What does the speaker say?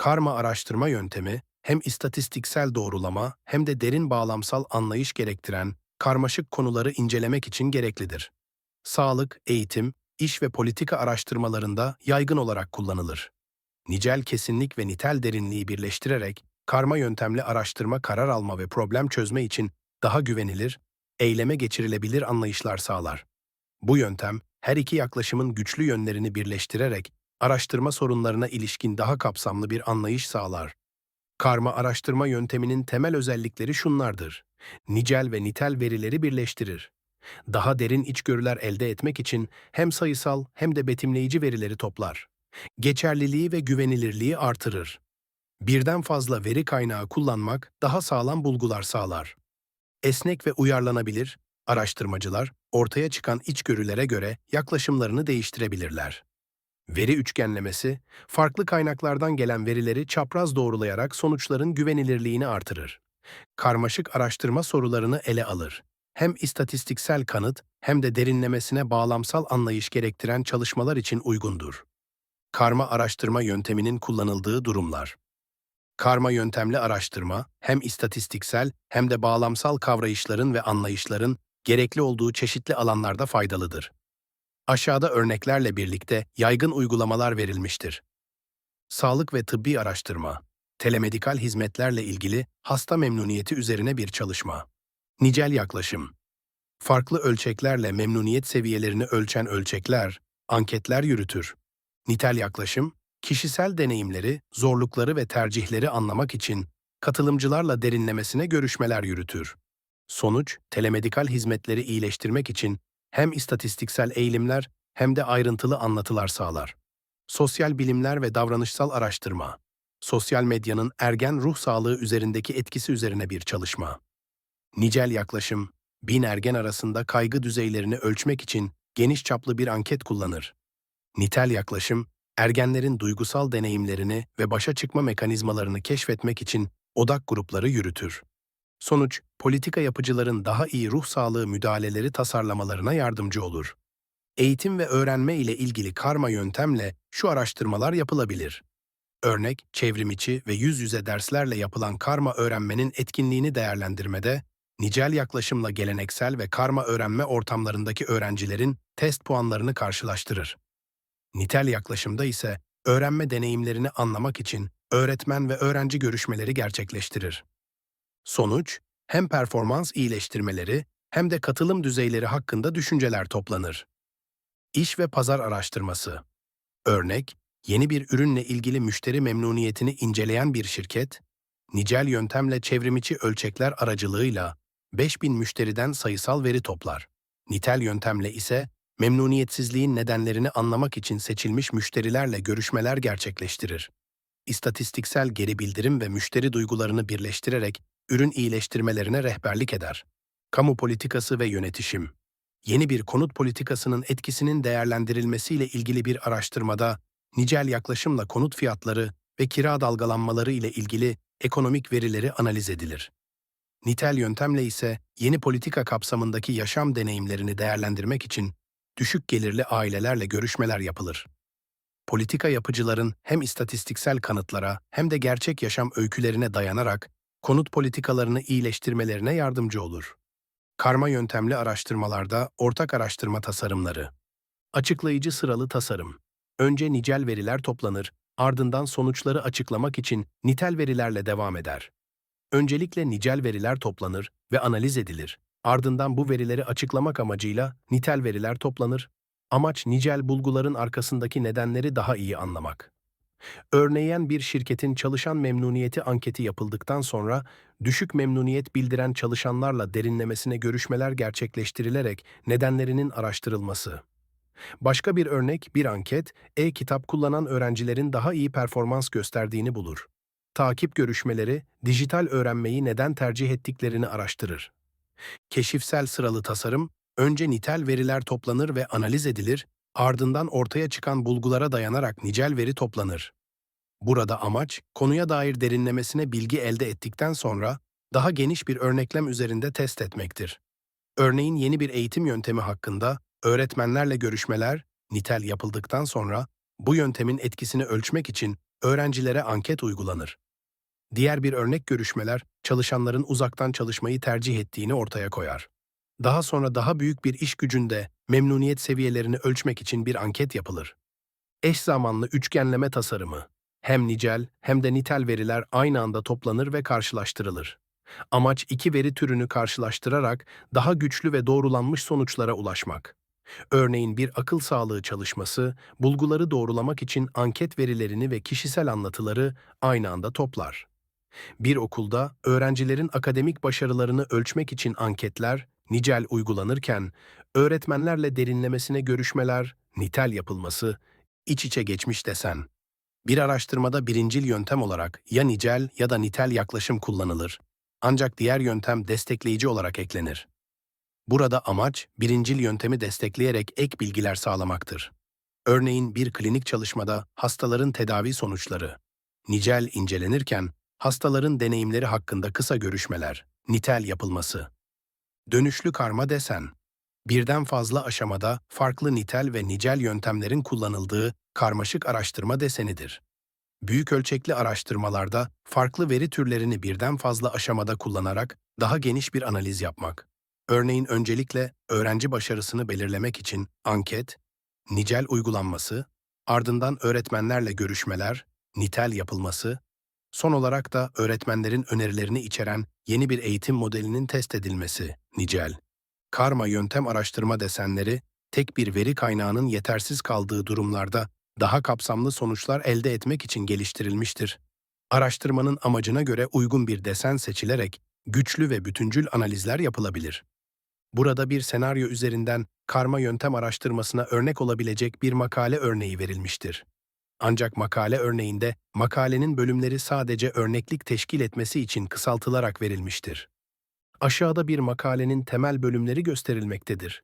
Karma araştırma yöntemi hem istatistiksel doğrulama hem de derin bağlamsal anlayış gerektiren karmaşık konuları incelemek için gereklidir. Sağlık, eğitim, iş ve politika araştırmalarında yaygın olarak kullanılır. Nicel kesinlik ve nitel derinliği birleştirerek karma yöntemli araştırma karar alma ve problem çözme için daha güvenilir, eyleme geçirilebilir anlayışlar sağlar. Bu yöntem, her iki yaklaşımın güçlü yönlerini birleştirerek araştırma sorunlarına ilişkin daha kapsamlı bir anlayış sağlar. Karma araştırma yönteminin temel özellikleri şunlardır. Nicel ve nitel verileri birleştirir. Daha derin içgörüler elde etmek için hem sayısal hem de betimleyici verileri toplar. Geçerliliği ve güvenilirliği artırır. Birden fazla veri kaynağı kullanmak daha sağlam bulgular sağlar. Esnek ve uyarlanabilir, araştırmacılar ortaya çıkan içgörülere göre yaklaşımlarını değiştirebilirler. Veri üçgenlemesi, farklı kaynaklardan gelen verileri çapraz doğrulayarak sonuçların güvenilirliğini artırır. Karmaşık araştırma sorularını ele alır. Hem istatistiksel kanıt hem de derinlemesine bağlamsal anlayış gerektiren çalışmalar için uygundur. Karma araştırma yönteminin kullanıldığı durumlar. Karma yöntemli araştırma hem istatistiksel hem de bağlamsal kavrayışların ve anlayışların gerekli olduğu çeşitli alanlarda faydalıdır. Aşağıda örneklerle birlikte yaygın uygulamalar verilmiştir. Sağlık ve tıbbi araştırma, telemedikal hizmetlerle ilgili hasta memnuniyeti üzerine bir çalışma. Nicel yaklaşım, farklı ölçeklerle memnuniyet seviyelerini ölçen ölçekler, anketler yürütür. Nitel yaklaşım, kişisel deneyimleri, zorlukları ve tercihleri anlamak için katılımcılarla derinlemesine görüşmeler yürütür. Sonuç, telemedikal hizmetleri iyileştirmek için hem istatistiksel eğilimler hem de ayrıntılı anlatılar sağlar. Sosyal bilimler ve davranışsal araştırma. Sosyal medyanın ergen ruh sağlığı üzerindeki etkisi üzerine bir çalışma. Nicel yaklaşım, bin ergen arasında kaygı düzeylerini ölçmek için geniş çaplı bir anket kullanır. Nitel yaklaşım, ergenlerin duygusal deneyimlerini ve başa çıkma mekanizmalarını keşfetmek için odak grupları yürütür. Sonuç, politika yapıcıların daha iyi ruh sağlığı müdahaleleri tasarlamalarına yardımcı olur. Eğitim ve öğrenme ile ilgili karma yöntemle şu araştırmalar yapılabilir. Örnek, çevrimiçi ve yüz yüze derslerle yapılan karma öğrenmenin etkinliğini değerlendirmede, nicel yaklaşımla geleneksel ve karma öğrenme ortamlarındaki öğrencilerin test puanlarını karşılaştırır. Nitel yaklaşımda ise öğrenme deneyimlerini anlamak için öğretmen ve öğrenci görüşmeleri gerçekleştirir. Sonuç, hem performans iyileştirmeleri hem de katılım düzeyleri hakkında düşünceler toplanır. İş ve pazar araştırması. Örnek, yeni bir ürünle ilgili müşteri memnuniyetini inceleyen bir şirket, nicel yöntemle çevrimiçi ölçekler aracılığıyla 5000 müşteriden sayısal veri toplar. Nitel yöntemle ise memnuniyetsizliğin nedenlerini anlamak için seçilmiş müşterilerle görüşmeler gerçekleştirir. İstatistiksel geri bildirim ve müşteri duygularını birleştirerek ürün iyileştirmelerine rehberlik eder. Kamu politikası ve yönetişim. Yeni bir konut politikasının etkisinin değerlendirilmesiyle ilgili bir araştırmada nicel yaklaşımla konut fiyatları ve kira dalgalanmaları ile ilgili ekonomik verileri analiz edilir. Nitel yöntemle ise yeni politika kapsamındaki yaşam deneyimlerini değerlendirmek için düşük gelirli ailelerle görüşmeler yapılır. Politika yapıcıların hem istatistiksel kanıtlara hem de gerçek yaşam öykülerine dayanarak konut politikalarını iyileştirmelerine yardımcı olur. Karma yöntemli araştırmalarda ortak araştırma tasarımları. Açıklayıcı sıralı tasarım. Önce nicel veriler toplanır, ardından sonuçları açıklamak için nitel verilerle devam eder. Öncelikle nicel veriler toplanır ve analiz edilir. Ardından bu verileri açıklamak amacıyla nitel veriler toplanır. Amaç nicel bulguların arkasındaki nedenleri daha iyi anlamak. Örneğin bir şirketin çalışan memnuniyeti anketi yapıldıktan sonra düşük memnuniyet bildiren çalışanlarla derinlemesine görüşmeler gerçekleştirilerek nedenlerinin araştırılması. Başka bir örnek bir anket, e-kitap kullanan öğrencilerin daha iyi performans gösterdiğini bulur. Takip görüşmeleri, dijital öğrenmeyi neden tercih ettiklerini araştırır. Keşifsel sıralı tasarım, önce nitel veriler toplanır ve analiz edilir, ardından ortaya çıkan bulgulara dayanarak nicel veri toplanır. Burada amaç, konuya dair derinlemesine bilgi elde ettikten sonra daha geniş bir örneklem üzerinde test etmektir. Örneğin yeni bir eğitim yöntemi hakkında öğretmenlerle görüşmeler, nitel yapıldıktan sonra bu yöntemin etkisini ölçmek için öğrencilere anket uygulanır. Diğer bir örnek görüşmeler, çalışanların uzaktan çalışmayı tercih ettiğini ortaya koyar. Daha sonra daha büyük bir iş gücünde memnuniyet seviyelerini ölçmek için bir anket yapılır. Eş zamanlı üçgenleme tasarımı, hem nicel hem de nitel veriler aynı anda toplanır ve karşılaştırılır. Amaç iki veri türünü karşılaştırarak daha güçlü ve doğrulanmış sonuçlara ulaşmak. Örneğin bir akıl sağlığı çalışması, bulguları doğrulamak için anket verilerini ve kişisel anlatıları aynı anda toplar. Bir okulda öğrencilerin akademik başarılarını ölçmek için anketler, nicel uygulanırken, öğretmenlerle derinlemesine görüşmeler, nitel yapılması, iç içe geçmiş desen. Bir araştırmada birincil yöntem olarak ya nicel ya da nitel yaklaşım kullanılır. Ancak diğer yöntem destekleyici olarak eklenir. Burada amaç birincil yöntemi destekleyerek ek bilgiler sağlamaktır. Örneğin bir klinik çalışmada hastaların tedavi sonuçları, nicel incelenirken hastaların deneyimleri hakkında kısa görüşmeler, nitel yapılması. Dönüşlü karma desen, birden fazla aşamada farklı nitel ve nicel yöntemlerin kullanıldığı karmaşık araştırma desenidir. Büyük ölçekli araştırmalarda farklı veri türlerini birden fazla aşamada kullanarak daha geniş bir analiz yapmak. Örneğin öncelikle öğrenci başarısını belirlemek için anket, nicel uygulanması, ardından öğretmenlerle görüşmeler, nitel yapılması, son olarak da öğretmenlerin önerilerini içeren yeni bir eğitim modelinin test edilmesi, nicel. Karma yöntem araştırma desenleri, tek bir veri kaynağının yetersiz kaldığı durumlarda daha kapsamlı sonuçlar elde etmek için geliştirilmiştir. Araştırmanın amacına göre uygun bir desen seçilerek güçlü ve bütüncül analizler yapılabilir. Burada bir senaryo üzerinden karma yöntem araştırmasına örnek olabilecek bir makale örneği verilmiştir. Ancak makale örneğinde makalenin bölümleri sadece örneklik teşkil etmesi için kısaltılarak verilmiştir. Aşağıda bir makalenin temel bölümleri gösterilmektedir.